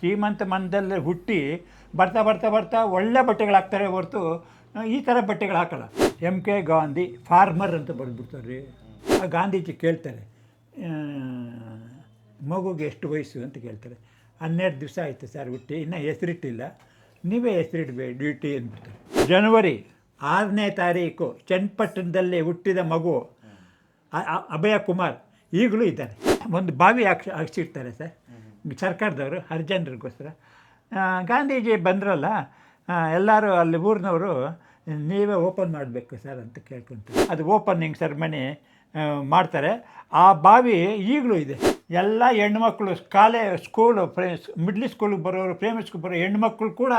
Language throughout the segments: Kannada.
ಶ್ರೀಮಂತ ಮನದಲ್ಲಿ ಹುಟ್ಟಿ ಬರ್ತಾ ಬರ್ತಾ ಬರ್ತಾ ಒಳ್ಳೆ ಬಟ್ಟೆಗಳು ಹಾಕ್ತಾರೆ ಹೊರತು ಈ ಥರ ಬಟ್ಟೆಗಳು ಹಾಕಲ್ಲ. ಎಂ ಕೆ ಗಾಂಧಿ ಫಾರ್ಮರ್ ಅಂತ ಬರೆದ್ಬಿಡ್ತಾರೆ. ರೀ ಆ ಗಾಂಧೀಜಿ ಕೇಳ್ತಾರೆ ಮಗುಗೆ ಎಷ್ಟು ವಯಸ್ಸು ಅಂತ ಕೇಳ್ತಾರೆ. ಹನ್ನೆರಡು ದಿವಸ ಆಯಿತು ಸರ್ ಹುಟ್ಟಿ, ಇನ್ನೂ ಹೆಸರಿಟ್ಟಿಲ್ಲ. ನೀವೇ ಹೆಸರಿಡ್ಬೇಕು ಡ್ಯೂಟಿ ಅಂದ್ಬಿಡ್ತಾರೆ. ಜನವರಿ ಆರನೇ ತಾರೀಕು ಚನ್ನಪಟ್ಟಣದಲ್ಲಿ ಹುಟ್ಟಿದ ಮಗು ಅಭಯ ಕುಮಾರ್ ಈಗಲೂ ಇದ್ದಾರೆ ಒಂದು ಬಾವಿ ಹಾಕ್ಸಿ ಹಾಕ್ಸಿಡ್ತಾರೆ ಸರ್. ಸರ್ಕಾರದವರು, ಹರಿಜನರಿಗೋಸ್ಕರ. ಗಾಂಧೀಜಿ ಬಂದ್ರಲ್ಲ ಎಲ್ಲರೂ ಅಲ್ಲಿ ಊರಿನವರು, ನೀವೇ ಓಪನ್ ಮಾಡಬೇಕು ಸರ್ ಅಂತ ಕೇಳ್ಕೊತಾರೆ. ಅದು ಓಪನಿಂಗ್ ಸೆರೆಮನಿ ಮಾಡ್ತಾರೆ. ಆ ಬಾವಿ ಈಗಲೂ ಇದೆ. ಎಲ್ಲ ಹೆಣ್ಮಕ್ಳು ಕಾಲೇ ಸ್ಕೂಲು ಪ್ರೇ ಮಿಡ್ಲ್ ಸ್ಕೂಲಿಗೆ ಬರೋರು ಪ್ರೈಮರಿ ಸ್ಕೂಲ್ ಬರೋ ಹೆಣ್ಮಕ್ಳು ಕೂಡ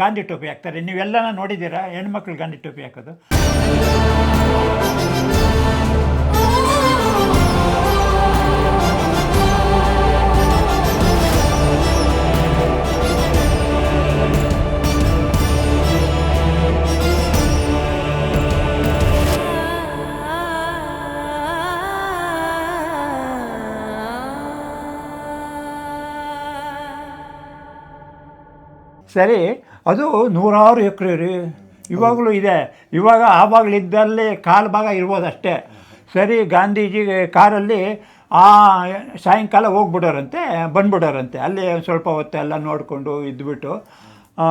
ಗಾಂಧಿ ಟೋಪಿ ಹಾಕ್ತಾರೆ. ನೀವೆಲ್ಲನ ನೋಡಿದ್ದೀರಾ, ಹೆಣ್ಮಕ್ಳು ಗಾಂಧಿ ಟೋಪಿ ಹಾಕೋದು? ಸರಿ ಅದು ನೂರಾರು ಎಕರೆ ರೀ. ಇವಾಗಲೂ ಇದೆ. ಇವಾಗ ಆವಾಗಲಿದ್ದಲ್ಲಿ ಕಾಲು ಭಾಗ ಇರ್ಬೋದು ಅಷ್ಟೇ ಸರಿ ಗಾಂಧೀಜಿ ಕಾರಲ್ಲಿ ಆ ಸಾಯಂಕಾಲ ಹೋಗ್ಬಿಡೋರಂತೆ ಬಂದ್ಬಿಡೋರಂತೆ. ಅಲ್ಲಿ ಸ್ವಲ್ಪ ಹೊತ್ತೆಲ್ಲ ನೋಡಿಕೊಂಡು ಇದ್ಬಿಟ್ಟು. ಆ,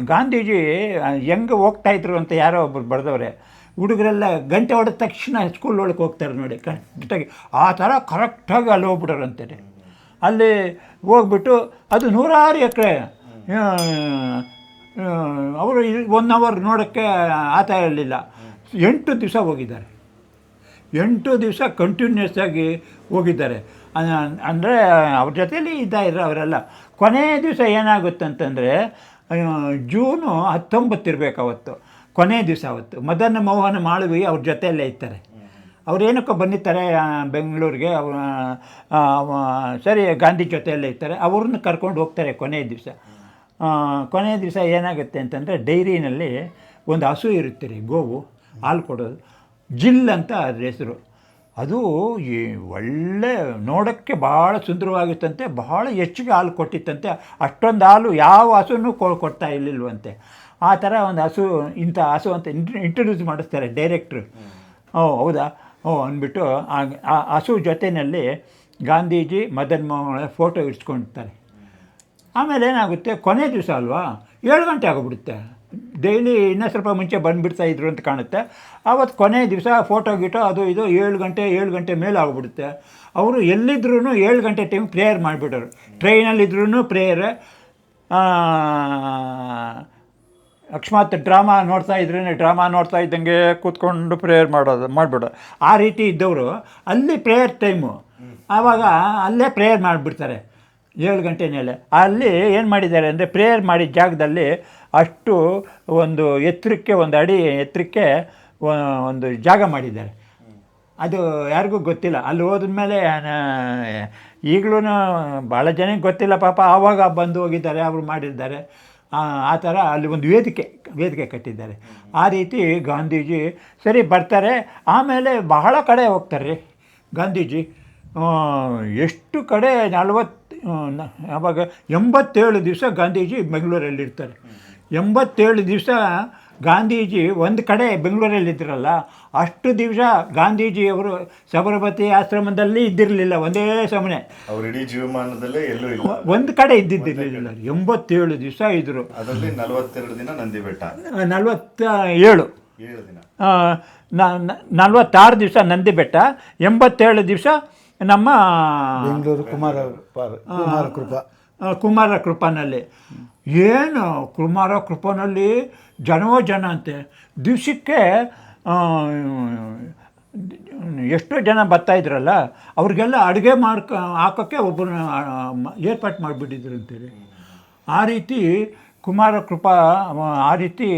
ಗಾಂಧೀಜಿ ಹೆಂಗೆ ಹೋಗ್ತಾಯಿದ್ರು ಅಂತ ಯಾರೋ ಒಬ್ರು ಬರೆದವ್ರೆ ಹುಡುಗರೆಲ್ಲ ಗಂಟೆ ಹೊಡೆದ ತಕ್ಷಣ ಸ್ಕೂಲ್ ಒಳಗೆ ಹೋಗ್ತಾರೆ ನೋಡಿ. ಕರೆಕ್ಟಾಗಿ ಆ ಥರ ಕರೆಕ್ಟಾಗಿ ಅಲ್ಲಿ ಹೋಗ್ಬಿಡೋರಂತೆ. ಅಲ್ಲಿ ಹೋಗ್ಬಿಟ್ಟು ಅದು ನೂರಾರು ಎಕರೆ. ಅವರು ಒನ್ ಅವರ್ ನೋಡೋಕ್ಕೆ ಆತ ಇರಲಿಲ್ಲ. ಎಂಟು ದಿವಸ ಹೋಗಿದ್ದಾರೆ. ಎಂಟು ದಿವಸ ಕಂಟಿನ್ಯೂಸ್ ಆಗಿ ಹೋಗಿದ್ದಾರೆ. ಅಂದರೆ ಅವ್ರ ಜೊತೆಯಲ್ಲಿ ಇದ್ದಾಯಿದ್ರು ಅವರೆಲ್ಲ. ಕೊನೆಯ ದಿವಸ ಏನಾಗುತ್ತೆ ಅಂತಂದರೆ ಜೂನು ಹತ್ತೊಂಬತ್ತು ಇರಬೇಕು ಅವತ್ತು. ಕೊನೆಯ ದಿವಸ ಅವತ್ತು. ಮದನ ಮೋಹನ ಮಾಳವಿ ಅವ್ರ ಜೊತೆಯಲ್ಲೇ ಇರ್ತಾರೆ. ಏನಕ್ಕೋ ಬಂದಿರ್ತಾರೆ ಬೆಂಗಳೂರಿಗೆ. ಅವ್ರು, ಸರಿ ಗಾಂಧಿ ಜೊತೆಯಲ್ಲೇ ಇರ್ತಾರೆ. ಅವ್ರನ್ನ ಕರ್ಕೊಂಡು ಹೋಗ್ತಾರೆ ಕೊನೆಯ ದಿವಸ. ಕೊನೆಯ ದಿವಸ ಏನಾಗುತ್ತೆ ಅಂತಂದರೆ ಡೈರಿನಲ್ಲಿ ಒಂದು ಹಸು ಇರುತ್ತೆ ರೀ, ಗೋವು, ಹಾಲು ಕೊಡೋದು. ಜಿಲ್ ಅಂತ ಅದ್ರ ಹೆಸರು. ಅದು ಈ ಒಳ್ಳೆ ನೋಡೋಕ್ಕೆ ಭಾಳ ಸುಂದರವಾಗಿತ್ತಂತೆ ಬಹಳ ಹೆಚ್ಚಿಗೆ ಹಾಲು ಕೊಟ್ಟಿತ್ತಂತೆ. ಅಷ್ಟೊಂದು ಹಾಲು ಯಾವ ಹಸುನೂ ಕೊಡ್ತಾ ಇರಲಿಲ್ವಂತೆ. ಆ ಥರ ಒಂದು ಹಸು, ಇಂಥ ಹಸು ಅಂತ ಇಂಟ್ರೊಡ್ಯೂಸ್ ಮಾಡಿಸ್ತಾರೆ ಡೈರೆಕ್ಟ್ರು ಓ, ಹೌದಾ? ಓ, ಅಂದ್ಬಿಟ್ಟು ಆ ಹಸು ಜೊತೆಯಲ್ಲಿ ಗಾಂಧೀಜಿ, ಮದನ್ ಮೋಹನ್ ಫೋಟೋ ಇಡ್ಸ್ಕೊಂಡಿರ್ತಾರೆ. ಆಮೇಲೆ ಏನಾಗುತ್ತೆ? ಕೊನೆ ದಿವಸ ಅಲ್ವಾ? ಏಳು ಗಂಟೆ ಆಗೋಗ್ಬಿಡುತ್ತೆ. ಡೈಲಿ ಇನ್ನೂ ಸ್ವಲ್ಪ ಮುಂಚೆ ಬಂದುಬಿಡ್ತಾ ಇದ್ರು ಅಂತ ಕಾಣುತ್ತೆ. ಆವತ್ತು ಕೊನೆ ದಿವಸ ಫೋಟೋ, ಗಿಟೋ, ಅದು ಇದು ಏಳು ಗಂಟೆ ಏಳು ಗಂಟೆ ಮೇಲೆ ಆಗಿಬಿಡುತ್ತೆ ಅವರು ಎಲ್ಲಿದ್ರೂ ಏಳು ಗಂಟೆ ಟೈಮ್ ಪ್ರೇಯರ್ ಮಾಡಿಬಿಡೋರು. ಟ್ರೈನಲ್ಲಿದ್ರೂ ಪ್ರೇಯರ್ ಅಕಸ್ಮಾತ್ ಡ್ರಾಮಾ ನೋಡ್ತಾ ಇದ್ರೇ ಡ್ರಾಮಾ ನೋಡ್ತಾ ಇದ್ದಂಗೆ ಕೂತ್ಕೊಂಡು ಪ್ರೇಯರ್ ಮಾಡೋದು ಮಾಡಿಬಿಡೋ ಆ ರೀತಿ ಇದ್ದವರು, ಅಲ್ಲಿ ಪ್ರೇಯರ್ ಟೈಮು ಆವಾಗ ಅಲ್ಲೇ ಪ್ರೇಯರ್ ಮಾಡಿಬಿಡ್ತಾರೆ. ಏಳು ಗಂಟೆ ಮೇಲೆ. ಅಲ್ಲಿ ಏನು ಮಾಡಿದ್ದಾರೆ ಅಂದರೆ ಪ್ರೇಯರ್ ಮಾಡಿದ ಜಾಗದಲ್ಲಿ ಅಷ್ಟು ಒಂದು ಎತ್ತರಕ್ಕೆ, ಒಂದು ಅಡಿ ಎತ್ತರಕ್ಕೆ ಒಂದು ಜಾಗ ಮಾಡಿದ್ದಾರೆ. ಅದು ಯಾರಿಗೂ ಗೊತ್ತಿಲ್ಲ. ಅಲ್ಲಿ ಹೋದ್ಮೇಲೆ ಈಗಲೂ ಭಾಳ ಜನಕ್ಕೆ ಗೊತ್ತಿಲ್ಲ ಪಾಪ. ಆವಾಗ ಬಂದು ಹೋಗಿದ್ದಾರೆ, ಅವರು ಮಾಡಿದ್ದಾರೆ. ಆ ಥರ ಅಲ್ಲಿ ಒಂದು ವೇದಿಕೆ ವೇದಿಕೆ ಕಟ್ಟಿದ್ದಾರೆ. ಆ ರೀತಿ ಗಾಂಧೀಜಿ ಸರಿ ಬರ್ತಾರೆ. ಆಮೇಲೆ ಬಹಳ ಕಡೆ ಹೋಗ್ತಾರೆ ರೀ. ಗಾಂಧೀಜಿ ಎಷ್ಟು ಕಡೆ, ನಲವತ್ತು ಆವಾಗ ಎಂಬತ್ತೇಳು ದಿವಸ ಗಾಂಧೀಜಿ ಬೆಂಗಳೂರಲ್ಲಿರ್ತಾರೆ. ಎಂಬತ್ತೇಳು ದಿವಸ ಗಾಂಧೀಜಿ ಒಂದು ಕಡೆ ಬೆಂಗಳೂರಲ್ಲಿದ್ದರಲ್ಲ ಅಷ್ಟು ದಿವಸ ಗಾಂಧೀಜಿಯವರು ಸಬರಮತಿ ಆಶ್ರಮದಲ್ಲಿ ಇದ್ದಿರಲಿಲ್ಲ ಒಂದೇ ಸಮನೆ. ಅವರು ಇಡೀ ಜೀವಮಾನದಲ್ಲೇ ಎಲ್ಲೂ ಇಲ್ಲ. ಒಂದು ಕಡೆ ಇದ್ದಿದ್ದಿರಲಿಲ್ಲ ಎಂಬತ್ತೇಳು ದಿವಸ ಇದ್ದರು ಅದರಲ್ಲಿ ನಲವತ್ತೆರಡು ದಿನ ನಂದಿ ಬೆಟ್ಟ. ನಲವತ್ತ ಏಳು ಏಳು ದಿನ ನಲವತ್ತಾರು ದಿವಸ ನಂದಿ ಬೆಟ್ಟ ಎಂಬತ್ತೇಳು ದಿವಸ ನಮ್ಮ ಬೆಂಗಳೂರು ಕುಮಾರ ಕುಮಾರ ಕೃಪಾ. ಕುಮಾರ ಕೃಪಾನಲ್ಲಿ. ಏನು ಕುಮಾರ ಕೃಪಾನಲ್ಲಿ ಜನವೋ ಜನ ಅಂತೆ ದಿವಸಕ್ಕೆ ಎಷ್ಟೋ ಜನ ಬರ್ತಾ ಇದ್ರಲ್ಲ ಅವ್ರಿಗೆಲ್ಲ ಅಡುಗೆ ಮಾಡ್ಕ ಹಾಕೋಕ್ಕೆ ಒಬ್ಬರನ್ನ ಏರ್ಪಾಟ್ ಮಾಡಿಬಿಟ್ಟಿದ್ರು ಅಂತೇಳಿ. ಆ ರೀತಿ ಕುಮಾರ ಕೃಪಾ ಆ ರೀತಿ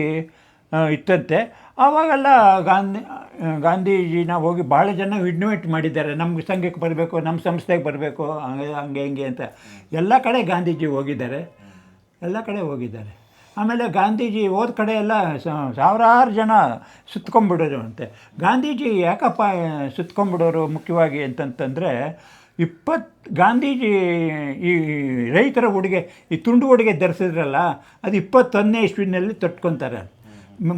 ಇತ್ತಂತೆ. ಆವಾಗೆಲ್ಲ ಗಾಂಧಿ, ಗಾಂಧೀಜಿನ ಹೋಗಿ ಭಾಳ ಜನ ಇನ್ವೈಟ್ ಮಾಡಿದ್ದಾರೆ. ನಮ್ಮ ಸಂಘಕ್ಕೆ ಬರಬೇಕು ನಮ್ಮ ಸಂಸ್ಥೆಗೆ ಬರಬೇಕು, ಹಂಗೆ ಹಂಗೆ, ಹಿಂಗೆ ಅಂತ. ಎಲ್ಲ ಕಡೆ ಗಾಂಧೀಜಿ ಹೋಗಿದ್ದಾರೆ. ಎಲ್ಲ ಕಡೆ ಹೋಗಿದ್ದಾರೆ. ಆಮೇಲೆ ಗಾಂಧೀಜಿ ಹೋದ ಕಡೆ ಎಲ್ಲ ಸಾವಿರಾರು ಜನ ಸುತ್ಕೊಂಡ್ಬಿಡೋರು ಅಂತೆ. ಗಾಂಧೀಜಿ ಯಾಕಪ್ಪ ಸುತ್ಕೊಂಡ್ಬಿಡೋರು ಮುಖ್ಯವಾಗಿ ಅಂತಂತಂದರೆ ಇಪ್ಪತ್ತು ಗಾಂಧೀಜಿ ಈ ರೈತರ ಉಡುಗೆ, ಈ ತುಂಡು ಉಡುಗೆ ಧರಿಸಿದ್ರಲ್ಲ, ಅದು ಇಪ್ಪತ್ತೊಂದನೇ ಇಸ್ವಿನಲ್ಲಿ ತೊಟ್ಕೊತಾರೆ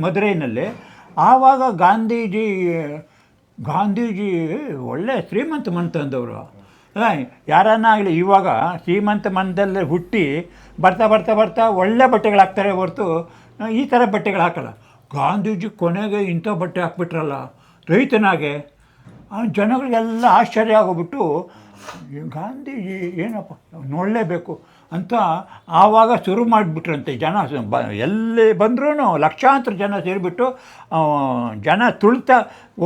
ಮದುರೈನಲ್ಲಿ. ಆವಾಗ ಗಾಂಧೀಜಿ ಗಾಂಧೀಜಿ ಒಳ್ಳೆ ಶ್ರೀಮಂತ ಮನ್ತಂದವರು. ಯಾರನ್ನ ಆಗಲಿ ಇವಾಗ ಶ್ರೀಮಂತ ಮನದಲ್ಲೇ ಹುಟ್ಟಿ ಬರ್ತಾ ಬರ್ತಾ ಬರ್ತಾ ಒಳ್ಳೆ ಬಟ್ಟೆಗಳು ಹಾಕ್ತಾರೆ ಹೊರತು, ಈ ಥರ ಬಟ್ಟೆಗಳು ಹಾಕಲ್ಲ. ಗಾಂಧೀಜಿ ಕೊನೆಗೆ ಇಂಥ ಬಟ್ಟೆ ಹಾಕ್ಬಿಟ್ರಲ್ಲ ರೈತನಾಗೆ. ಜನಗಳಿಗೆಲ್ಲ ಆಶ್ಚರ್ಯ ಆಗೋಗ್ಬಿಟ್ಟು, ಗಾಂಧೀಜಿ ಏನಪ್ಪ, ನೋಡಲೇಬೇಕು. ಅಂತ ಆವಾಗ ಶುರು ಮಾಡಿಬಿಟ್ರಂತೆ ಜನ. ಬ, ಎಲ್ಲಿ ಬಂದ್ರೂ ಲಕ್ಷಾಂತರ ಜನ ಸೇರಿಬಿಟ್ಟು ಜನ ತುಳ್ತಾ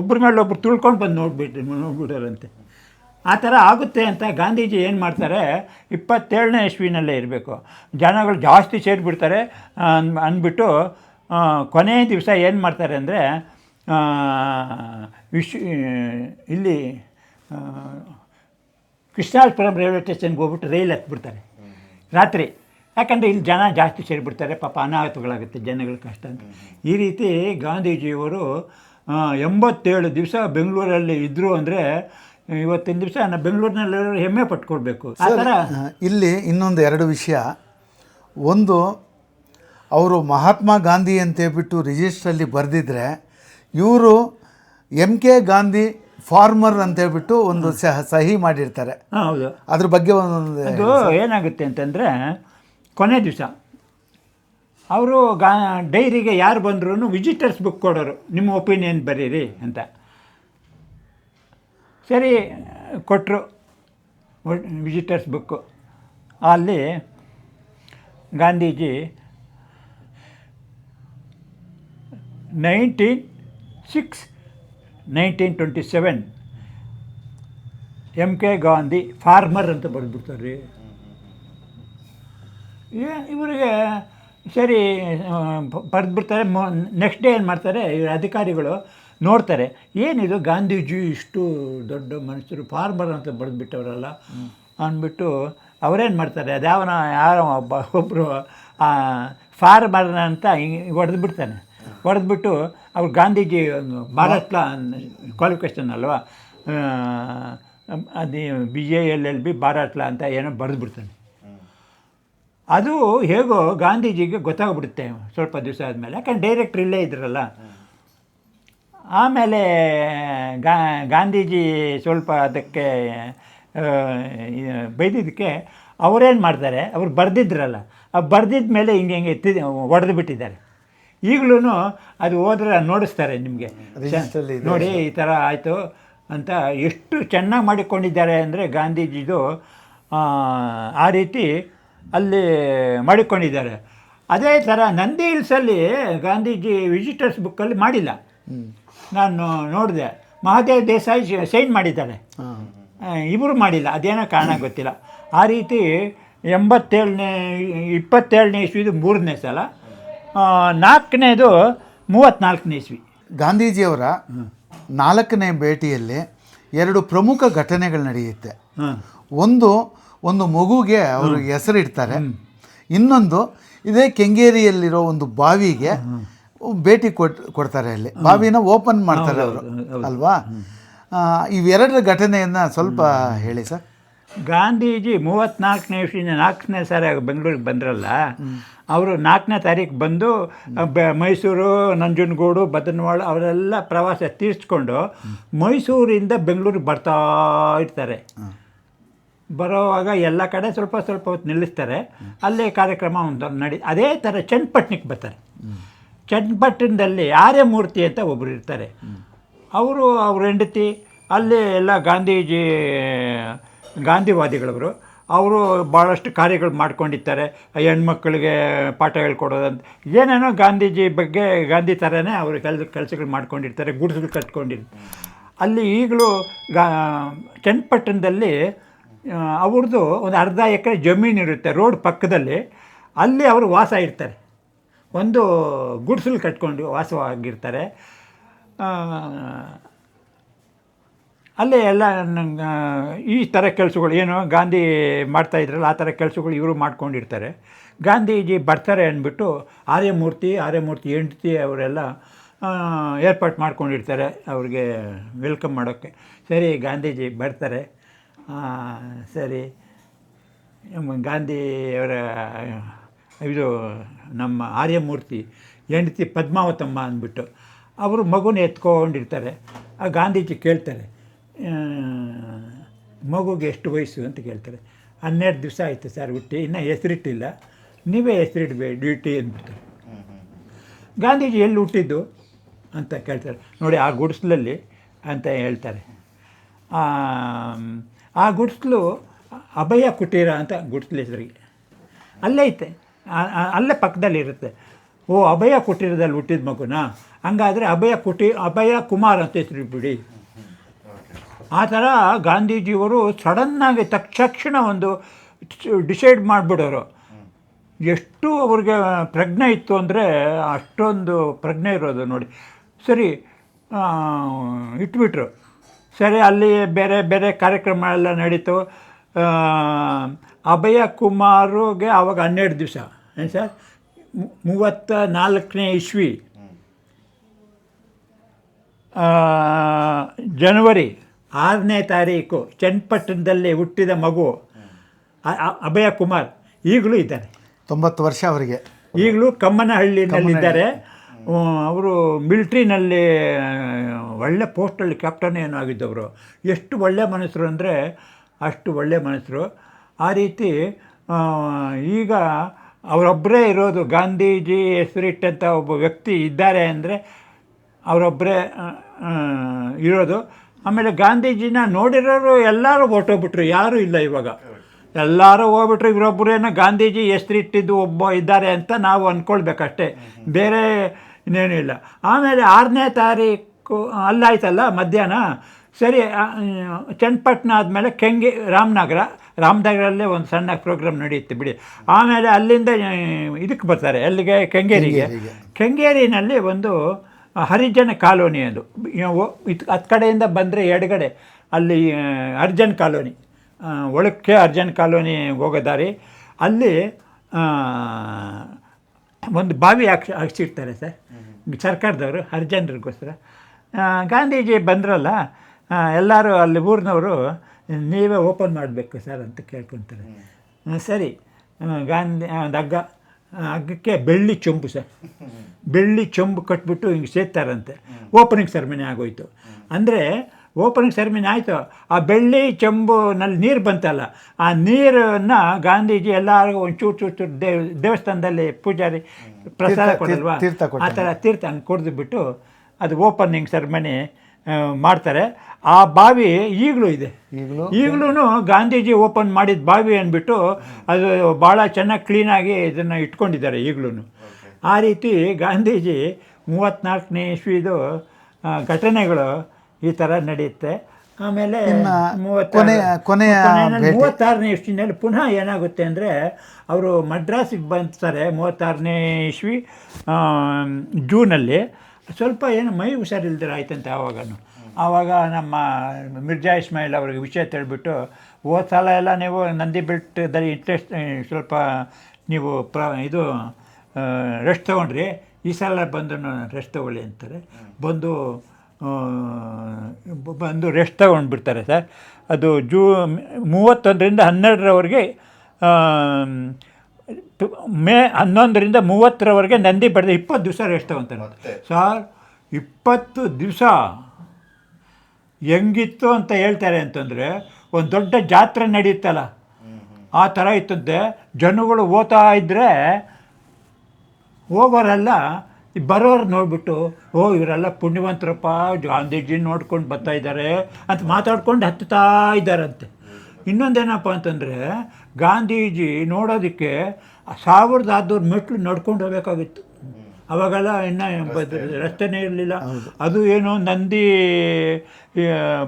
ಒಬ್ಬರ ಮೇಲೆ ಒಬ್ರು ತುಳ್ಕೊಂಡು ಬಂದು ನೋಡ್ಬಿಟ್ಟು ನೋಡ್ಬಿಟ್ರಂತೆ. ಆ ಥರ ಆಗುತ್ತೆ ಅಂತ ಗಾಂಧೀಜಿ ಏನು ಮಾಡ್ತಾರೆ? ಇಪ್ಪತ್ತೇಳನೇ ಇಸ್ವಿನಲ್ಲೇ ಇರಬೇಕು. ಜನಗಳು ಜಾಸ್ತಿ ಸೇರಿಬಿಡ್ತಾರೆ ಅನ್ ಅಂದ್ಬಿಟ್ಟು ಕೊನೆಯ ದಿವಸ ಏನು ಮಾಡ್ತಾರೆ ಅಂದರೆ ವಿಶ್ ಇಲ್ಲಿ ಕೃಷ್ಣಾಲ್ಪುರಂ ರೈಲ್ವೆ ಸ್ಟೇಷನ್ಗೆ ಹೋಗ್ಬಿಟ್ಟು ರೈಲ್ ಹತ್ಬಿಡ್ತಾರೆ. ರಾತ್ರಿ. ಯಾಕಂದರೆ ಇಲ್ಲಿ ಜನ ಜಾಸ್ತಿ ಸೇರಿಬಿಡ್ತಾರೆ ಪಾಪ ಅನಾಹುತಗಳಾಗುತ್ತೆ ಜನಗಳ ಕಷ್ಟ ಅಂತ. ಈ ರೀತಿ ಗಾಂಧೀಜಿಯವರು ಎಂಬತ್ತೇಳು ದಿವಸ ಬೆಂಗಳೂರಲ್ಲಿ ಇದ್ದರು ಅಂದರೆ ಇವತ್ತಿನ ದಿವಸ ನಾನು ಬೆಂಗಳೂರಿನಲ್ಲಿ ಹೆಮ್ಮೆ ಪಟ್ಕೊಳ್ಬೇಕು. ಆ ಥರ ಇಲ್ಲಿ ಇನ್ನೊಂದು ಎರಡು ವಿಷಯ. ಒಂದು ಅವರು ಮಹಾತ್ಮ ಗಾಂಧಿ ಅಂತೇಳ್ಬಿಟ್ಟು ರಿಜಿಸ್ಟ್ರಲ್ಲಿ ಬರೆದಿದ್ರೆ ಇವರು ಎಂ ಕೆ ಗಾಂಧಿ ಫಾರ್ಮರ್ ಅಂತ ಹೇಳ್ಬಿಟ್ಟು ಒಂದು ಸಹ ಸಹಿ ಮಾಡಿರ್ತಾರೆ. ಹಾಂ ಹೌದು. ಅದ್ರ ಬಗ್ಗೆ ಒಂದೊಂದು ಅದು ಏನಾಗುತ್ತೆ ಅಂತಂದರೆ ಕೊನೆ ದಿವಸ ಅವರು ಗಾ ಡೈರಿಗೆ ಯಾರು ಬಂದ್ರೂ ವಿಜಿಟರ್ಸ್ ಬುಕ್ ಕೊಡೋರು. ನಿಮ್ಮ ಒಪಿನಿಯನ್ ಬರೀರಿ ಅಂತ. ಸರಿ ಕೊಟ್ಟರು ವಿಸಿಟರ್ಸ್ ಬುಕ್ಕು ಅಲ್ಲಿ Gandhiji nineteen six nineteen twenty seven. M K Gandhi farmer ಅಂತ ಬರೆದ್ಬಿಡ್ತಾರೆ. ಏ, ಇವರಿಗೆ ಸರಿ ಬರೆದ್ಬಿಡ್ತಾರೆ. ನೆಕ್ಸ್ಟ್ ಡೇ ಏನು ಮಾಡ್ತಾರೆ, ಇವ್ರ ಅಧಿಕಾರಿಗಳು ನೋಡ್ತಾರೆ, ಏನಿದು ಗಾಂಧೀಜಿ ಇಷ್ಟು ದೊಡ್ಡ ಮನುಷ್ಯರು, ಫಾರ್ಮರ್ ಅಂತ ಬರೆದ್ಬಿಟ್ಟವರಲ್ಲ. ಅಂದ್ಬಿಟ್ಟು ಅವರೇನು ಮಾಡ್ತಾರೆ, ಅದ್ಯಾವನ ಯಾರೋ ಒಬ್ಬ ಒಬ್ಬರು ಫಾರ್ಮರ್ ಅಂತ ಹಿಂಗೆ ಹೊಡೆದು ಬಿಡ್ತಾನೆ ಹೊಡೆದ್ಬಿಟ್ಟು ಅವ್ರು ಗಾಂಧೀಜಿ ಭಾರತ್ ಭಾರತ್ಲ ಕ್ವಾಲಿಫಿಕೇಷನ್ ಅಲ್ವಾ? ಅದು B J L L B ಬಾರಾಟ್ಲ ಅಂತ ಏನೋ ಬರೆದ್ಬಿಡ್ತಾನೆ. ಅದು ಹೇಗೋ ಗಾಂಧೀಜಿಗೆ ಗೊತ್ತಾಗ್ಬಿಡುತ್ತೆ ಸ್ವಲ್ಪ ದಿವಸ ಆದಮೇಲೆ. ಯಾಕಂದ್ರೆ ಡೈರೆಕ್ಟ್ ಇಲ್ಲೇ ಇದ್ರಲ್ಲ. ಆಮೇಲೆ ಗಾ, ಗಾಂಧೀಜಿ ಸ್ವಲ್ಪ ಅದಕ್ಕೆ ಬೈದಿದ್ದಕ್ಕೆ ಅವರೇನು ಮಾಡ್ತಾರೆ? ಅವ್ರು ಬರೆದಿದ್ರಲ್ಲ. ಆ ಬರೆದಿದ್ದ ಮೇಲೆ ಹಿಂಗೆ ಹಿಂಗೆ ಎತ್ತಿ ಹೊಡೆದು ಬಿಟ್ಟಿದ್ದಾರೆ ಈಗಲೂ ಅದು ಹೋದ್ರೆ ನೋಡಿಸ್ತಾರೆ ನಿಮಗೆ. ನೋಡಿ ಈ ಥರ ಆಯಿತು ಅಂತ ಎಷ್ಟು ಚೆನ್ನಾಗಿ ಮಾಡಿಕೊಂಡಿದ್ದಾರೆ ಅಂದರೆ ಗಾಂಧೀಜಿದು ಆ, ರೀತಿ ಅಲ್ಲಿ ಮಾಡಿಕೊಂಡಿದ್ದಾರೆ. ಅದೇ ಥರ ನಂದಿ ಹಿಲ್ಸಲ್ಲಿ ಗಾಂಧೀಜಿ ವಿಸಿಟರ್ಸ್ ಬುಕ್ಕಲ್ಲಿ ಮಾಡಿಲ್ಲ. ನಾನು ನೋಡಿದೆ. ಮಹಾದೇವ್ ದೇಸಾಯಿ ಸೈನ್ ಮಾಡಿದ್ದಾರೆ. ಇವರು ಮಾಡಿಲ್ಲ. ಅದೇನೋ ಕಾರಣ ಗೊತ್ತಿಲ್ಲ. ಆ ರೀತಿ ಎಂಬತ್ತೇಳನೇ ಇಪ್ಪತ್ತೇಳನೇ ಇಸ್ವಿದು ಮೂರನೇ ಸಲ ನಾಲ್ಕನೇದು ಮೂವತ್ತ್ನಾಲ್ಕನೇ ಇಸ್ವಿ. ಗಾಂಧೀಜಿಯವರ ನಾಲ್ಕನೇ ಭೇಟಿಯಲ್ಲಿ ಎರಡು ಪ್ರಮುಖ ಘಟನೆಗಳು ನಡೆಯುತ್ತೆ. ಒಂದು ಒಂದು ಮಗುಗೆ ಅವರು ಹೆಸರಿಡ್ತಾರೆ. ಇನ್ನೊಂದು ಇದೇ ಕೆಂಗೇರಿಯಲ್ಲಿರೋ ಒಂದು ಬಾವಿಗೆ ಭೇಟಿ ಕೊಟ್ ಕೊಡ್ತಾರೆ ಅಲ್ಲಿ. ಬಾವಿನ ಓಪನ್ ಮಾಡ್ತಾರೆ ಅವರು. ಅಲ್ವಾ? ಇವೆರಡರ ಘಟನೆಯನ್ನು ಸ್ವಲ್ಪ ಹೇಳಿ ಸರ್. ಗಾಂಧೀಜಿ ಮೂವತ್ತ್ನಾಲ್ಕನೇ ಇಸ್ವಿನ ನಾಲ್ಕನೇ ಸಾರಿ ಬೆಂಗಳೂರಿಗೆ ಬಂದ್ರಲ್ಲ ಅವರು ನಾಲ್ಕನೇ ತಾರೀಕು ಬಂದು ಬೆ- ಮೈಸೂರು ನಂಜನಗೂಡು ಬದನವಾಳ ಅವರೆಲ್ಲ ಪ್ರವಾಸ ತೀರಿಸ್ಕೊಂಡು ಮೈಸೂರಿಂದ ಬೆಂಗಳೂರಿಗೆ ಬರ್ತಾ ಇರ್ತಾರೆ. ಬರೋವಾಗ ಎಲ್ಲ ಕಡೆ ಸ್ವಲ್ಪ ಸ್ವಲ್ಪ ಹೊತ್ತು ನಿಲ್ಲಿಸ್ತಾರೆ. ಅಲ್ಲೇ ಕಾರ್ಯಕ್ರಮ ಒಂದು ನಡಿ ಅದೇ ಥರ ಚನ್ನಪಟ್ಟಣಕ್ಕೆ ಬರ್ತಾರೆ. ಚನ್ನಪಟ್ಟಣದಲ್ಲಿ ಆರ್ಯಮೂರ್ತಿ ಅಂತ ಒಬ್ಬರು ಇರ್ತಾರೆ. ಅವರು ಅವ್ರ ಹೆಂಡತಿ ಅಲ್ಲಿ ಎಲ್ಲ ಗಾಂಧೀಜಿ ಗಾಂಧಿವಾದಿಗಳವರು, ಅವರು ಭಾಳಷ್ಟು ಕಾರ್ಯಗಳು ಮಾಡ್ಕೊಂಡಿರ್ತಾರೆ. ಹೆಣ್ಮಕ್ಳಿಗೆ ಪಾಠ ಹೇಳ್ಕೊಡೋದಂತ. ಏನೇನೋ ಗಾಂಧೀಜಿ ಬಗ್ಗೆ, ಗಾಂಧಿ ಥರನೇ ಅವರು ಕೆಲಸ, ಕೆಲಸಗಳು ಮಾಡ್ಕೊಂಡಿರ್ತಾರೆ, ಗುಡಿಸಲು ಕಟ್ಕೊಂಡಿರ್ತಾರೆ. ಅಲ್ಲಿ ಈಗಲೂ ಗಾ ಚನ್ನಪಟ್ಟಣದಲ್ಲಿ ಅವ್ರದ್ದು ಒಂದು ಅರ್ಧ ಎಕರೆ ಜಮೀನು ಇರುತ್ತೆ ರೋಡ್ ಪಕ್ಕದಲ್ಲಿ. ಅಲ್ಲಿ ಅವರು ವಾಸ ಇರ್ತಾರೆ. ಒಂದು ಗುಡಿಸಲು ಕಟ್ಕೊಂಡು ವಾಸವಾಗಿರ್ತಾರೆ. ಅಲ್ಲೇ ಎಲ್ಲ ಈ ಥರ ಕೆಲಸಗಳು ಏನು ಗಾಂಧಿ ಮಾಡ್ತಾ ಇದ್ರಲ್ಲ, ಆ ಥರ ಕೆಲಸಗಳು ಇವರು ಮಾಡ್ಕೊಂಡಿರ್ತಾರೆ. ಗಾಂಧೀಜಿ ಬರ್ತಾರೆ ಅಂದ್ಬಿಟ್ಟು ಆರ್ಯಮೂರ್ತಿ ಆರ್ಯಮೂರ್ತಿ ಹೆಂಡತಿ ಅವರೆಲ್ಲ ಏರ್ಪಾಟ್ ಮಾಡ್ಕೊಂಡಿರ್ತಾರೆ ಅವ್ರಿಗೆ ವೆಲ್ಕಮ್ ಮಾಡೋಕ್ಕೆ. ಸರಿ, ಗಾಂಧೀಜಿ ಬರ್ತಾರೆ. ಸರಿ. ಗಾಂಧಿಯವರ ಇದು ನಮ್ಮ ಆರ್ಯಮೂರ್ತಿ ಹೆಂಡತಿ ಪದ್ಮಾವತಮ್ಮ ಅಂದ್ಬಿಟ್ಟು, ಅವರು ಮಗುನ ಎತ್ಕೊಂಡಿರ್ತಾರೆ. ಆ ಗಾಂಧೀಜಿ ಕೇಳ್ತಾರೆ ಮಗುಗೆ ಎಷ್ಟು ವಯಸ್ಸು ಅಂತ ಕೇಳ್ತಾರೆ. ಹನ್ನೆರಡು ದಿವಸ ಆಯಿತು ಸರ್ ಹುಟ್ಟಿ ಇನ್ನೂ ಹೆಸರಿಟ್ಟಿಲ್ಲ. ನೀವೇ ಹೆಸರಿಡ್ಬೇ ಡ್ಯೂಟಿ ಅಂದ್ಬಿಡ್ತಾರೆ ಗಾಂಧೀಜಿ ಎಲ್ಲಿ ಹುಟ್ಟಿದ್ದು ಅಂತ ಕೇಳ್ತಾರೆ. ನೋಡಿ ಆ ಗುಡಿಸ್ಲಲ್ಲಿ ಅಂತ ಹೇಳ್ತಾರೆ. ಆ, ಗುಡಿಸ್ಲು ಅಭಯ ಕುಟೀರ ಅಂತ ಗುಡಿಸ್ಲು ಹೆಸರಿಗೆ. ಅಲ್ಲೇ ಐತೆ. ಅಲ್ಲೇ ಪಕ್ಕದಲ್ಲಿ ಇರುತ್ತೆ. ಓ ಅಭಯ ಕುಟೀರದಲ್ಲಿ ಹುಟ್ಟಿದ ಮಗುನಾ? ಹಂಗಾದರೆ ಅಭಯ ಕುಟಿ ಅಭಯ ಕುಮಾರ್ ಅಂತ ಹೆಸರು ಬಿಡಿ ಆ ಥರ ಗಾಂಧೀಜಿಯವರು ಸಡನ್ನಾಗಿ ತಕ್ಷಣ ಒಂದು ಡಿಸೈಡ್ ಮಾಡಿಬಿಡೋರು. ಎಷ್ಟು ಅವ್ರಿಗೆ ಪ್ರಜ್ಞೆ ಇತ್ತು ಅಂದರೆ ಅಷ್ಟೊಂದು ಪ್ರಜ್ಞೆ ಇರೋದು ನೋಡಿ. ಸರಿ ಇಟ್ಬಿಟ್ರು. ಸರಿ, ಅಲ್ಲಿ ಬೇರೆ ಬೇರೆ ಕಾರ್ಯಕ್ರಮ ಎಲ್ಲ ನಡೀತು. ಅಭಯ ಕುಮಾರ್ಗೆ ಆವಾಗ ಹನ್ನೆರಡು ದಿವಸ, ಏನು ಸರ್? ಮೂವತ್ತ ನಾಲ್ಕನೇ ಇಸ್ವಿ. ಜನವರಿ. ಆರನೇ ತಾರೀಕು ಚನ್ನಪಟ್ಟಣದಲ್ಲಿ ಹುಟ್ಟಿದ ಮಗು ಅಭಯ ಕುಮಾರ್ ಈಗಲೂ ಇದ್ದಾರೆ ತೊಂಬತ್ತು ವರ್ಷ ಅವರಿಗೆ. ಈಗಲೂ ಕಮ್ಮನಹಳ್ಳಿನಲ್ಲಿದ್ದಾರೆ. ಅವರು ಮಿಲ್ಟ್ರಿನಲ್ಲಿ ಒಳ್ಳೆ ಪೋಸ್ಟಲ್ಲಿ ಕ್ಯಾಪ್ಟನ್ ಏನೋ ಆಗಿದ್ದವರು. ಎಷ್ಟು ಒಳ್ಳೆ ಮನಸ್ಸರು ಅಂದರೆ ಅಷ್ಟು ಒಳ್ಳೆ ಮನಸ್ಸರು. ಆ ರೀತಿ ಈಗ ಅವರೊಬ್ಬರೇ ಇರೋದು ಗಾಂಧೀಜಿ ಹೆಸರಿಟ್ಟಂಥ ಒಬ್ಬ ವ್ಯಕ್ತಿ ಇದ್ದಾರೆ ಅಂದರೆ ಅವರೊಬ್ಬರೇ ಇರೋದು ಆಮೇಲೆ ಗಾಂಧೀಜಿನ ನೋಡಿರೋರು ಎಲ್ಲರೂ ಹೊರ್ಟೋಗ್ಬಿಟ್ರು ಯಾರೂ ಇಲ್ಲ ಇವಾಗ. ಎಲ್ಲರೂ ಹೋಗ್ಬಿಟ್ರು ಇವರೊಬ್ಬರೇನೋ ಗಾಂಧೀಜಿ ಹೆಸರಿಟ್ಟಿದ್ದು ಒಬ್ಬ ಇದ್ದಾರೆ ಅಂತ ನಾವು ಅಂದ್ಕೊಳ್ಬೇಕಷ್ಟೇ ಬೇರೆ ಇನ್ನೇನೂ ಇಲ್ಲ. ಆಮೇಲೆ ಆರನೇ ತಾರೀಕು ಅಲ್ಲಾಯ್ತಲ್ಲ ಮಧ್ಯಾಹ್ನ? ಸರಿ ಚನ್ನಪಟ್ಟಣ ಆದಮೇಲೆ ಕೆಂಗಿ ರಾಮನಗರ. ರಾಮನಗರಲ್ಲೇ ಒಂದು ಸಣ್ಣ ಪ್ರೋಗ್ರಾಮ್ ನಡೆಯುತ್ತೆ ಬಿಡಿ. ಆಮೇಲೆ ಅಲ್ಲಿಂದ ಇದಕ್ಕೆ ಬರ್ತಾರೆ ಅಲ್ಲಿಗೆ ಕೆಂಗೇರಿಗೆ. ಕೆಂಗೇರಿನಲ್ಲಿ ಒಂದು ಹರಿಜನ ಕಾಲೋನಿ ಅದು. ಇದು ಹತ್ತು ಕಡೆಯಿಂದ ಬಂದರೆ ಎಡಗಡೆ ಅಲ್ಲಿ ಅರ್ಜನ್ ಕಾಲೋನಿ ಒಳಕ್ಕೆ ಅರ್ಜನ್ ಕಾಲೋನಿ ಹೋಗೋ ದಾರಿ. ಅಲ್ಲಿ ಒಂದು ಬಾವಿ ಹಾಕ್ಸಿ ಹಾಕ್ಸಿರ್ತಾರೆ ಸರ್. ಸರ್ಕಾರದವರು ಹರಿಜನರಿಗೋಸ್ಕರ. ಗಾಂಧೀಜಿ ಬಂದ್ರಲ್ಲ ಎಲ್ಲರೂ ಅಲ್ಲಿ ಊರಿನವರು ನೀವೇ ಓಪನ್ ಮಾಡಬೇಕು ಸರ್ ಅಂತ ಕೇಳ್ಕೊತಾರೆ. ಸರಿ. ಗಾಂಧಿ ಒಂದು ಹಗ್ಗ ಹಗ್ಗಕ್ಕೆ ಬೆಳ್ಳಿ ಚೊಂಬು ಸರ್. ಬೆಳ್ಳಿ ಚೊಂಬು ಕಟ್ಬಿಟ್ಟು ಹಿಂಗೆ ಸೇರ್ತಾರಂತೆ ಓಪನಿಂಗ್ ಸೆರೆಮನಿ ಆಗೋಯ್ತು. ಅಂದರೆ ಓಪನಿಂಗ್ ಸೆರೆಮನಿ ಆಯಿತು. ಆ ಬೆಳ್ಳಿ ಚೆಂಬುನಲ್ಲಿ ನೀರು ಬಂತಲ್ಲ ಆ ನೀರನ್ನು ಗಾಂಧೀಜಿ ಎಲ್ಲರಿಗೂ ಒಂದು ಚೂರು ಚೂರು ಚೂರು ದೇವ್ ದೇವಸ್ಥಾನದಲ್ಲಿ ಪೂಜಾರಿ ಪ್ರಸಾದ ಕೊಡಲ್ವಾ. ಆ ಥರ ತೀರ್ಥ ಹಂಗೆ ಕುಡಿದ್ಬಿಟ್ಟು ಅದು ಓಪನಿಂಗ್ ಸೆರೆಮನಿ ಮಾಡ್ತಾರೆ. ಆ ಬಾವಿ ಈಗಲೂ ಇದೆ. ಈಗಲೂ? ಈಗಲೂ ಗಾಂಧೀಜಿ ಓಪನ್ ಮಾಡಿದ ಬಾವಿ ಅಂದ್ಬಿಟ್ಟು ಅದು ಭಾಳ ಚೆನ್ನಾಗಿ ಕ್ಲೀನಾಗಿ ಇದನ್ನು ಇಟ್ಕೊಂಡಿದ್ದಾರೆ ಈಗಲೂ ಆ ರೀತಿ ಗಾಂಧೀಜಿ ಮೂವತ್ತ್ನಾಲ್ಕನೇ ಇಸ್ವಿದು ಘಟನೆಗಳು ಈ ಥರ ನಡೆಯುತ್ತೆ. ಆಮೇಲೆ ಕೊನೆಯ- ಭೇಟಿ. ಮೂವತ್ತಾರನೇ ಇಸ್ವಿನಲ್ಲಿ ಪುನಃ ಏನಾಗುತ್ತೆ ಅಂದರೆ ಅವರು ಮದ್ರಾಸಿಗೆ ಬಂತಾರೆ ಮೂವತ್ತಾರನೇ ಇಸ್ವಿ ಜೂನಲ್ಲಿ. ಸ್ವಲ್ಪ ಏನು ಮೈ ಹುಷಾರಿಲ್ದಿರ ಆಯ್ತಂತೆ ಆವಾಗನು. ಆವಾಗ ನಮ್ಮ ಮಿರ್ಜಾ ಇಸ್ಮಾಯಿಲ್ ಅವ್ರಿಗೆ ವಿಷಯ ತಿಳಿಬಿಟ್ಟು ಹೋದ ಸಲ ಎಲ್ಲ ನೀವು ನಂದಿ ಬೆಟ್ಟದಲ್ಲಿ ಇಂಟ್ರೆಸ್ಟ್ ಸ್ವಲ್ಪ ನೀವು ಪ್ರ ಇದು ರೆಸ್ಟ್ ತೊಗೊಂಡ್ರಿ ಈ ಸಲ ಬಂದು ರೆಸ್ಟ್ ತೊಗೊಳ್ಳಿ ಅಂತಾರೆ. ಬಂದು ಬಂದು ರೆಸ್ಟ್ ತೊಗೊಂಡ್ಬಿಡ್ತಾರೆ ಸರ್. ಅದು ಜೂ ಮೂವತ್ತೊಂದರಿಂದ ಹನ್ನೆರಡರವರೆಗೆ ಮೇ ಹನ್ನೊಂದರಿಂದ ಮೂವತ್ತರವರೆಗೆ ನಂದಿ ಬೆಟ್ಟದ ಇಪ್ಪತ್ತು ದಿವಸ ರೆಸ್ಟ್ ತಗೊತಾರೆ. ಸಾರ್ ಸರ್ ಇಪ್ಪತ್ತು ದಿವಸ ಹೆಂಗಿತ್ತು ಅಂತ ಹೇಳ್ತಾರೆ ಅಂತಂದರೆ ಒಂದು ದೊಡ್ಡ ಜಾತ್ರೆ ನಡೆಯುತ್ತಲ್ಲ ಆ ಥರ ಇತ್ತಂತೆ. ಜನಗಳು ಓದ್ತಾ ಇದ್ದರೆ ಹೋಗೋರೆಲ್ಲ ಬರೋರು ನೋಡಿಬಿಟ್ಟು ಓ ಇವರೆಲ್ಲ ಪುಣ್ಯವಂತರಪ್ಪ ಗಾಂಧೀಜಿ ನೋಡ್ಕೊಂಡು ಬರ್ತಾ ಇದ್ದಾರೆ ಅಂತ ಮಾತಾಡ್ಕೊಂಡು ಹತ್ತುತ್ತಾ ಇದ್ದಾರಂತೆ ಇನ್ನೊಂದೇನಪ್ಪ ಅಂತಂದರೆ ಗಾಂಧೀಜಿ ನೋಡೋದಕ್ಕೆ ಸಾವಿರದ ಆದ್ರ ಮೆಟ್ಲು ನಡ್ಕೊಂಡು ಹೋಗಬೇಕಾಗಿತ್ತು. ಅವಾಗೆಲ್ಲ ಇನ್ನೂ ರಸ್ತೆನೇ ಇರಲಿಲ್ಲ. ಅದು ಏನು ನಂದಿ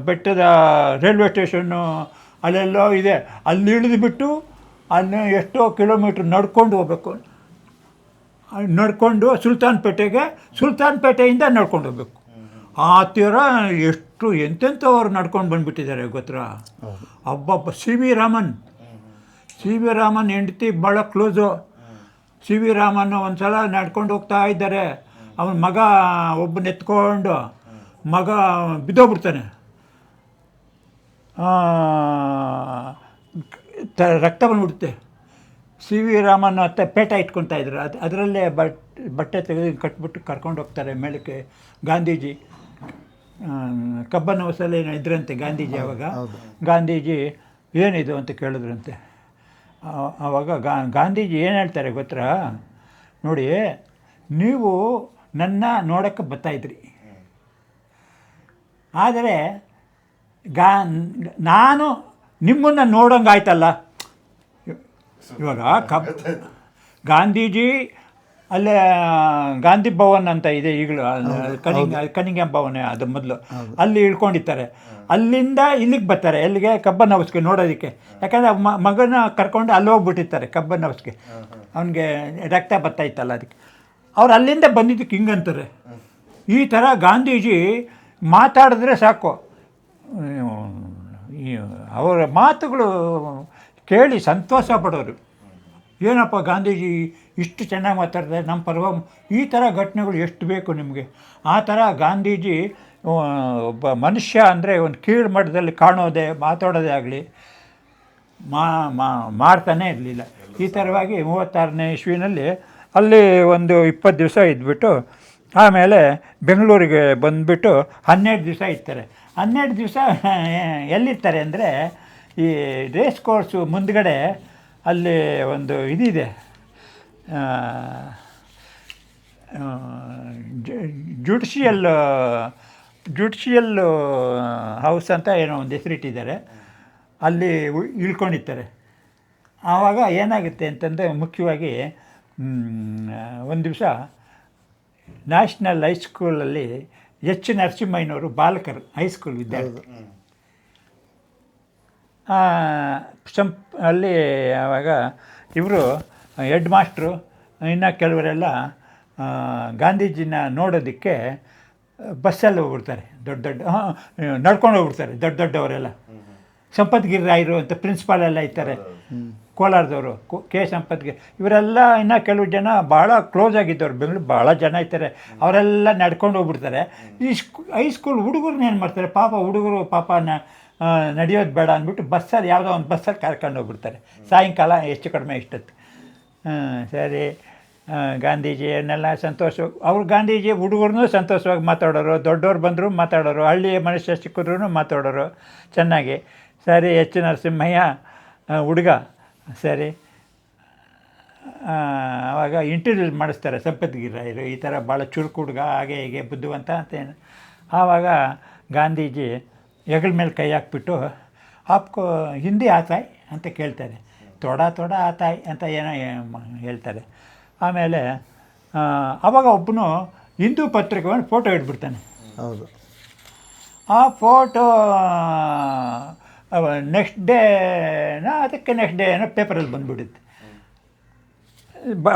ಬೆಟ್ಟದ ರೈಲ್ವೆ ಸ್ಟೇಷನ್ನು ಅಲ್ಲೆಲ್ಲೋ ಇದೆ. ಅಲ್ಲಿ ಇಳಿದುಬಿಟ್ಟು ಅಲ್ಲಿ ಎಷ್ಟೋ ಕಿಲೋಮೀಟ್ರ್ ನಡ್ಕೊಂಡು ಹೋಗ್ಬೇಕು. ನಡ್ಕೊಂಡು ಸುಲ್ತಾನ್ಪೇಟೆಗೆ ಸುಲ್ತಾನ್ಪೇಟೆಯಿಂದ ನಡ್ಕೊಂಡು ಹೋಗ್ಬೇಕು. ಆ ಥರ ಎಷ್ಟು ಎಂತೆಂಥವ್ರು ನಡ್ಕೊಂಡು ಬಂದುಬಿಟ್ಟಿದ್ದಾರೆ ಗೊತ್ತಾ? ಅಬ್ಬಬ್ಬ C V Raman. C V Raman ಹೆಂಡತಿ ಭಾಳ ಕ್ಲೋಸು ಸಿ ವಿ ರಾಮನ್ ಒಂದು ಸಲ ನಡ್ಕೊಂಡು ಹೋಗ್ತಾ ಇದ್ದಾರೆ. ಅವನ ಮಗ ಒಬ್ಬನ ಎತ್ಕೊಂಡು ಮಗ ಬಿದ್ದೋಗ್ಬಿಡ್ತಾನೆ. ತ- ರಕ್ತ ಬಂದ್ಬಿಡುತ್ತೆ. ಸಿ ವಿ ರಾಮನ್ ಅತ್ತ ಪೇಟ ಇಟ್ಕೊತಾ ಇದ್ರು. ಅದು, ಅದರಲ್ಲೇ ಬಟ್, ಬಟ್ಟೆ ತೆಗೆದು ಕಟ್ಬಿಟ್ಟು ಕರ್ಕೊಂಡು ಹೋಗ್ತಾರೆ ಮೇಲಕ್ಕೆ ಗಾಂಧೀಜಿ. ಕಬ್ಬನ ಏನೋ ಇದ್ರಂತೆ ಗಾಂಧೀಜಿ ಅವಾಗ. ಗಾಂಧೀಜಿ ಏನಿದು ಅಂತ ಕೇಳಿದ್ರಂತೆ. ಆವಾಗ ಗಾ ಗಾಂಧೀಜಿ ಏನು ಹೇಳ್ತಾರೆ ಗೊತ್ತರ ನೋಡಿ ನೀವು ನನ್ನ ನೋಡೋಕ್ಕೆ ಬರ್ತಾಯಿದ್ರಿ ಆದರೆ ಗಾ ನಾನು ನಿಮ್ಮನ್ನು ನೋಡೋಂಗಾಯ್ತಲ್ಲ. ಇವಾಗ ಕಬ್ ಗಾಂಧೀಜಿ ಅಲ್ಲೇ ಗಾಂಧಿ ಭವನ್ ಅಂತ ಇದೆ ಈಗಲೂ ಕನಿಂಗ್ ಕನಿಂಗ್ ಭವನ ಅದು ಮೊದಲು. ಅಲ್ಲಿ ಇಳ್ಕೊಂಡಿರ್ತಾರೆ. ಅಲ್ಲಿಂದ ಇಲ್ಲಿಗೆ ಬರ್ತಾರೆ ಎಲ್ಲಿಗೆ? ಕಬ್ಬನ್ ಹೌಸ್ಗೆ ನೋಡೋದಕ್ಕೆ. ಯಾಕಂದರೆ ಮ ಮಗನ ಕರ್ಕೊಂಡು ಅಲ್ಲಿ ಹೋಗ್ಬಿಟ್ಟಿರ್ತಾರೆ ಕಬ್ಬನ್ ಹೌಸ್ಗೆ. ಅವನಿಗೆ ರಕ್ತ ಬರ್ತಾ ಇತ್ತಲ್ಲ ಅದಕ್ಕೆ. ಅವ್ರು ಅಲ್ಲಿಂದ ಬಂದಿದ್ದಕ್ಕೆ ಹಿಂಗಂತಾರೆ. ಈ ಥರ ಗಾಂಧೀಜಿ ಮಾತಾಡಿದ್ರೆ ಸಾಕು. ಅವರ ಮಾತುಗಳು ಕೇಳಿ ಸಂತೋಷ ಪಡೋರು. ಏನಪ್ಪ ಗಾಂಧೀಜಿ ಇಷ್ಟು ಚೆನ್ನಾಗಿ ಮಾತಾಡ್ತಾರೆ ನಮ್ಮ ಪರ್ವ, ಈ ಥರ ಘಟನೆಗಳು ಎಷ್ಟು ಬೇಕು ನಿಮಗೆ? ಆ ಥರ ಗಾಂಧೀಜಿ ಒಬ್ಬ ಮನುಷ್ಯ ಅಂದರೆ ಒಂದು ಕೀಳು ಮಟ್ಟದಲ್ಲಿ ಕಾಣೋದೇ, ಮಾತಾಡೋದೇ ಆಗಲಿ ಮಾಡ್ತಾನೇ ಇರಲಿಲ್ಲ. ಈ ಥರವಾಗಿ ಮೂವತ್ತಾರನೇ ಇಸ್ವಿನಲ್ಲಿ ಅಲ್ಲಿ ಒಂದು ಇಪ್ಪತ್ತು ದಿವಸ ಇದ್ಬಿಟ್ಟು, ಆಮೇಲೆ ಬೆಂಗಳೂರಿಗೆ ಬಂದುಬಿಟ್ಟು ಹನ್ನೆರಡು ದಿವಸ ಇರ್ತಾರೆ. ಹನ್ನೆರಡು ದಿವಸ ಎಲ್ಲಿರ್ತಾರೆ ಅಂದರೆ ಈ ರೇಸ್ ಕೋರ್ಸು ಮುಂದ್ಗಡೆ ಅಲ್ಲಿ ಒಂದು ಇದಿದೆ. ಜುಡಿಷಿಯಲ್ ಜುಡಿಷಿಯಲ್ ಹೌಸ್ ಅಂತ ಏನೋ ಒಂದು ಹೆಸರಿಟ್ಟಿದ್ದಾರೆ ಅಲ್ಲಿ ಇಳ್ಕೊಂಡಿರ್ತಾರೆ. ಆವಾಗ ಏನಾಗುತ್ತೆ ಅಂತಂದರೆ ಮುಖ್ಯವಾಗಿ ಒಂದು ದಿವಸ ನ್ಯಾಷನಲ್ ಹೈಸ್ಕೂಲಲ್ಲಿ ಎಚ್ ನರಸಿಂಹಯ್ಯನವರು ಬಾಲಕರು ಹೈಸ್ಕೂಲ್ ವಿದ್ಯಾರ್ಥಿ. ಸಂಪ್ ಅಲ್ಲಿ ಆವಾಗ ಇವರು ಹೆಡ್ ಮಾಸ್ಟ್ರು ಇನ್ನು ಕೆಲವರೆಲ್ಲ ಗಾಂಧೀಜಿನ ನೋಡೋದಕ್ಕೆ ಬಸ್ಸಲ್ಲಿ ಹೋಗ್ಬಿಡ್ತಾರೆ. ದೊಡ್ಡ ದೊಡ್ಡ ನಡ್ಕೊಂಡು ಹೋಗ್ಬಿಡ್ತಾರೆ, ದೊಡ್ಡ ದೊಡ್ಡವರೆಲ್ಲ. ಸಂಪತ್ಗಿರಿ ರಾಯರು ಅಂತ ಪ್ರಿನ್ಸಿಪಾಲ್ ಎಲ್ಲ ಇರ್ತಾರೆ. ಕೋಲಾರದವರು, ಕೋ- ಸಂಪತ್ಗಿರಿ. ಇವರೆಲ್ಲ ಇನ್ನು ಕೆಲವು ಜನ ಭಾಳ ಕ್ಲೋಸ್ ಆಗಿದ್ದವ್ರು. ಬೆಂಗಳೂರು ಭಾಳ ಜನ ಇರ್ತಾರೆ. ಅವರೆಲ್ಲ ನಡ್ಕೊಂಡು ಹೋಗ್ಬಿಡ್ತಾರೆ. ಈ ಸ್ಕೂ ಹೈಸ್ಕೂಲ್ ಹುಡುಗರನ್ನ ಏನು ಮಾಡ್ತಾರೆ? ಪಾಪ ಹುಡುಗರು ಪಾಪ ನಡೆಯೋದು ಬೇಡ ಅಂದ್ಬಿಟ್ಟು ಬಸ್ಸಲ್ಲಿ, ಯಾವುದೋ ಒಂದು ಬಸ್ಸಲ್ಲಿ ಕರ್ಕೊಂಡು ಹೋಗ್ಬಿಡ್ತಾರೆ. ಸಾಯಂಕಾಲ, ಹೆಚ್ಚು ಕಡಿಮೆ ಇಷ್ಟೊತ್ತು. ಸರಿ. ಗಾಂಧೀಜಿಯನ್ನೆಲ್ಲ ಸಂತೋಷ. ಅವ್ರು ಗಾಂಧೀಜಿ ಹುಡುಗರನ್ನೂ ಸಂತೋಷವಾಗಿ ಮಾತಾಡೋರು, ದೊಡ್ಡವ್ರು ಬಂದರೂ ಮಾತಾಡೋರು, ಹಳ್ಳಿಯ ಮನುಷ್ಯ ಸಿಕ್ಕಿದ್ರೂ ಮಾತಾಡೋರು. ಚೆನ್ನಾಗಿ. ಸರಿ, ಎಚ್. ನರಸಿಂಹಯ್ಯ ಹುಡುಗ. ಸರಿ. ಆವಾಗ ಇಂಟರ್ವ್ಯೂ ಮಾಡಿಸ್ತಾರೆ ಸಂಪತ್ಗಿರಾಯರು. ಈ ಥರ ಭಾಳ ಚುರುಕು ಹುಡುಗ, ಹಾಗೆ ಹೀಗೆ ಬುದ್ಧಿವಂತ ಅಂತ ಏನು ಆವಾಗ ಗಾಂಧೀಜಿ ಹೆಗಲ ಮೇಲೆ ಕೈ ಹಾಕ್ಬಿಟ್ಟು ಆಪ್ಕೋ ಹಿಂದಿ ಆತಾಯ್ ಅಂತ ಕೇಳ್ತಾರೆ. ತೊಡ ತೊಡ ತಾಯಿ ಅಂತ ಏನೋ ಹೇಳ್ತಾರೆ. ಆಮೇಲೆ ಅವಾಗ ಆವಾಗ ಒಬ್ಬನು ಹಿಂದೂ ಪತ್ರಿಕೆ ಫೋಟೋ ಇಟ್ಬಿಡ್ತಾನೆ. ಹೌದು. ಆ ಫೋಟೋ ನೆಕ್ಸ್ಟ್ ಡೇನ ಅದಕ್ಕೆ ನೆಕ್ಸ್ಟ್ ಡೇ ಏನೋ ಪೇಪರಲ್ಲಿ ಬಂದುಬಿಡುತ್ತೆ.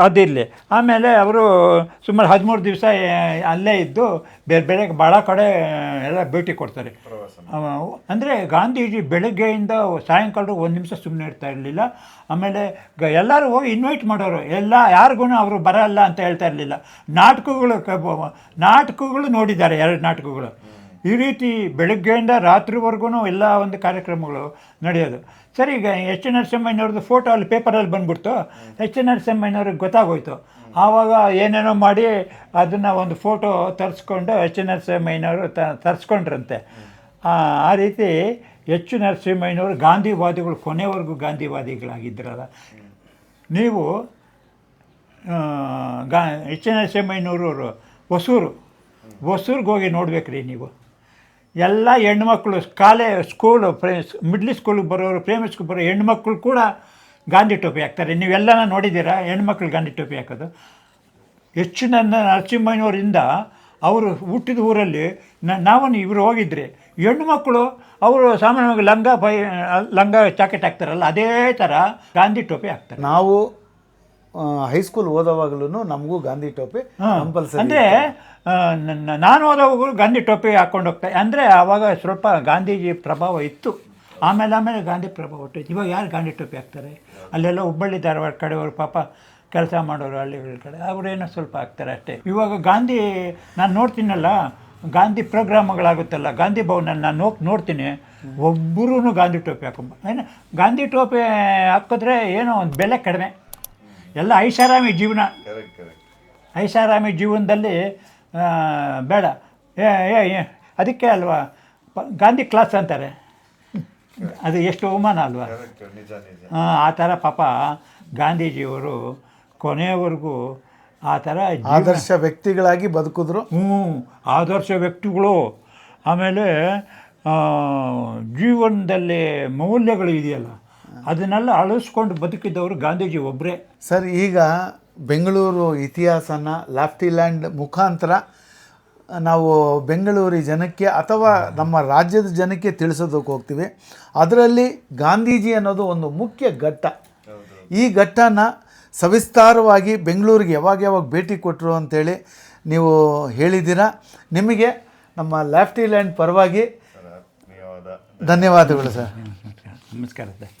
ಅದಿರಲಿ ಆಮೇಲೆ ಅವರು ಸುಮಾರು ಹದಿಮೂರು ದಿವಸ ಅಲ್ಲೇ ಇದ್ದು ಬೇರೆ ಬೇರೆ ಭಾಳ ಕಡೆ ಎಲ್ಲ ಭೇಟಿ ಕೊಡ್ತಾರೆ. ಅಂದರೆ ಗಾಂಧೀಜಿ ಬೆಳಗ್ಗೆಯಿಂದ ಸಾಯಂಕಾಲ ಒಂದು ನಿಮಿಷ ಸುಮ್ಮನೆ ಇರ್ತಾ ಇರಲಿಲ್ಲ. ಆಮೇಲೆ ಗ ಎಲ್ಲರೂ ಹೋಗಿ ಇನ್ವೈಟ್ ಮಾಡೋರು. ಎಲ್ಲ ಯಾರಿಗೂ ಅವರು ಬರಲ್ಲ ಅಂತ ಹೇಳ್ತಾ ಇರಲಿಲ್ಲ. ನಾಟಕಗಳು ನಾಟಕಗಳು ನೋಡಿದ್ದಾರೆ ಎರಡು ನಾಟಕಗಳು. ಈ ರೀತಿ ಬೆಳಗ್ಗೆಯಿಂದ ರಾತ್ರಿವರೆಗೂ ಎಲ್ಲ ಒಂದು ಕಾರ್ಯಕ್ರಮಗಳು ನಡೆಯೋದು. ಸರಿ, ಈಗ ಎಚ್ ನರಸಿಂಹಯ್ಯನವ್ರದ್ದು ಫೋಟೋ ಅಲ್ಲಿ ಪೇಪರಲ್ಲಿ ಬಂದ್ಬಿಡ್ತು. ಎಚ್ ನರಸಿಂಹಯ್ಯನವ್ರಿಗೆ ಗೊತ್ತಾಗೋಯ್ತು. ಆವಾಗ ಏನೇನೋ ಮಾಡಿ ಅದನ್ನು ಒಂದು ಫೋಟೋ ತರಿಸ್ಕೊಂಡು ಎಚ್ ನರಸಿಂಹಯ್ಯನವರು ತ, ತರಿಸ್ಕೊಂಡ್ರಂತೆ. ಆ ರೀತಿ ಎಚ್ ನರಸಿಂಹಯ್ಯನವರು ಗಾಂಧಿವಾದಿಗಳು ಕೊನೆವರೆಗೂ ಗಾಂಧಿವಾದಿಗಳಾಗಿದ್ದರಲ್ಲ ನೀವು ಗಾ, ಎಚ್ ನರಸಿಂಹಯ್ಯನವರು ಹೊಸೂರು ಹೊಸೂರಿಗೆ ಹೋಗಿ ನೋಡ್ಬೇಕ್ರಿ ನೀವು. ಎಲ್ಲ ಹೆಣ್ಮಕ್ಳು ಕಾಲೇ ಸ್ಕೂಲು ಪ್ರೇ ಮಿಡ್ಲ್ ಸ್ಕೂಲಿಗೆ ಬರೋರು ಪ್ರೈಮರಿ ಸ್ಕೂಲ್ ಬರೋ ಹೆಣ್ಮಕ್ಳು ಕೂಡ ಗಾಂಧಿ ಟೋಪಿ ಹಾಕ್ತಾರೆ. ನೀವೆಲ್ಲನ ನೋಡಿದ್ದೀರಾ ಹೆಣ್ಮಕ್ಳು ಗಾಂಧಿ ಟೋಪಿ ಹಾಕೋದು? ಹೆಚ್ಚಿನ ನರಸಿಂಹಯ್ಯನವರಿಂದ ಅವರು ಹುಟ್ಟಿದ ಊರಲ್ಲಿ ನ- ನಾವನ್ನು ಇವರು ಹೋಗಿದ್ರಿ ಹೆಣ್ಣು ಮಕ್ಕಳು ಅವರು ಸಾಮಾನ್ಯವಾಗಿ ಲಂಗ ಪೈ, ಲಂಗ ಜಾಕೆಟ್ ಹಾಕ್ತಾರಲ್ಲ, ಅದೇ ಥರ ಗಾಂಧಿ ಟೋಪಿ ಹಾಕ್ತಾರೆ. ನಾವು ಹೈಸ್ಕೂಲ್ ಓದೋವಾಗಲೂ ನಮಗೂ ಗಾಂಧಿ ಟೋಪಿ ಕಂಪಲ್ಸರಿ ಅಂದರೆ ನಾನು ಹೋದವಾಗಲೂ ಗಾಂಧಿ ಟೋಪಿ ಹಾಕ್ಕೊಂಡು ಹೋಗ್ತಾ ಅಂದರೆ ಆವಾಗ ಸ್ವಲ್ಪ ಗಾಂಧೀಜಿ ಪ್ರಭಾವ ಇತ್ತು. ಆಮೇಲೆ ಆಮೇಲೆ ಗಾಂಧಿ ಪ್ರಭಾವ ಇತ್ತು ಇವಾಗ ಯಾರು ಗಾಂಧಿ ಟೋಪಿ ಹಾಕ್ತಾರೆ? ಅಲ್ಲೆಲ್ಲ ಹುಬ್ಬಳ್ಳಿ ಧಾರವಾಡ ಕಡೆಯವರು ಪಾಪ ಕೆಲಸ ಮಾಡೋರು ಹಳ್ಳಿಗಳ ಕಡೆ. ಅವರೇನೋ ಸ್ವಲ್ಪ ಹಾಕ್ತಾರೆ ಅಷ್ಟೇ. ಇವಾಗ ಗಾಂಧಿ ನಾನು ನೋಡ್ತೀನಲ್ಲ ಗಾಂಧಿ ಪ್ರೋಗ್ರಾಮ್ಗಳಾಗುತ್ತಲ್ಲ ಗಾಂಧಿ ಭವನ ನಾನು ಹೋಗಿ ನೋಡ್ತೀನಿ. ಒಬ್ಬರೂ ಗಾಂಧಿ ಟೋಪಿ ಹಾಕೊಂಬ ಏನು ಗಾಂಧಿ ಟೋಪಿ ಹಾಕಿದ್ರೆ ಏನೋ ಒಂದು ಬೆಲೆ ಕಡಿಮೆ. ಎಲ್ಲ ಐಷಾರಾಮಿ ಜೀವನ. ಕರೆಕ್ಟ್ ಕರೆಕ್ಟ್ ಐಷಾರಾಮಿ ಜೀವನದಲ್ಲಿ ಆ, ಬೇಡ. ಏ ಏ ಏ ಅದಕ್ಕೆ ಅಲ್ವಾ ಪ- ಗಾಂಧಿ ಕ್ಲಾಸ್ ಅಂತಾರೆ. ಅದು ಎಷ್ಟು ಅವಮಾನ ಅಲ್ವಾ? ಹಾಂ ನಿಜ ನಿಜ. ಆ ಥರ ಪಾಪ ಗಾಂಧೀಜಿಯವರು ಕೊನೆಯವರೆಗೂ ಆ ಥರ ಆದರ್ಶ ವ್ಯಕ್ತಿಗಳಾಗಿ ಬದುಕಿದ್ರು. ಹ್ಞೂ ಆದರ್ಶ ವ್ಯಕ್ತಿಗಳು. ಆಮೇಲೆ ಆ, ಜೀವನದಲ್ಲಿ ಮೌಲ್ಯಗಳು ಇದೆಯಲ್ಲ. ಅದನ್ನೆಲ್ಲ ಅಳಿಸ್ಕೊಂಡು ಬದುಕಿದ್ದವರು ಗಾಂಧೀಜಿ ಒಬ್ಬರೇ ಸರ್ ಈಗ ಬೆಂಗಳೂರು ಇತಿಹಾಸನ ಲ್ಯಾಫ್ಟಿಲ್ಯಾಂಡ್ ಮುಖಾಂತರ ನಾವು ಬೆಂಗಳೂರಿ ಜನಕ್ಕೆ ಅಥವಾ ನಮ್ಮ ರಾಜ್ಯದ ಜನಕ್ಕೆ ತಿಳಿಸೋದಕ್ಕೆ ಹೋಗ್ತೀವಿ. ಅದರಲ್ಲಿ ಗಾಂಧೀಜಿ ಅನ್ನೋದು ಒಂದು ಮುಖ್ಯ ಘಟ್ಟ. ಈ ಘಟ್ಟನ ಸವಿಸ್ತಾರವಾಗಿ ಬೆಂಗಳೂರಿಗೆ ಯಾವಾಗ ಯಾವಾಗ ಭೇಟಿ ಕೊಟ್ಟರು ಅಂತೇಳಿ ನೀವು ಹೇಳಿದ್ದೀರಾ. ನಿಮಗೆ ನಮ್ಮ ಲ್ಯಾಫ್ಟಿಲ್ಯಾಂಡ್ ಪರವಾಗಿ ಸರ್ ಆತ್ಮೀಯವಾದ ಧನ್ಯವಾದಗಳು ಸರ್. ನಮಸ್ಕಾರ ಸರ್.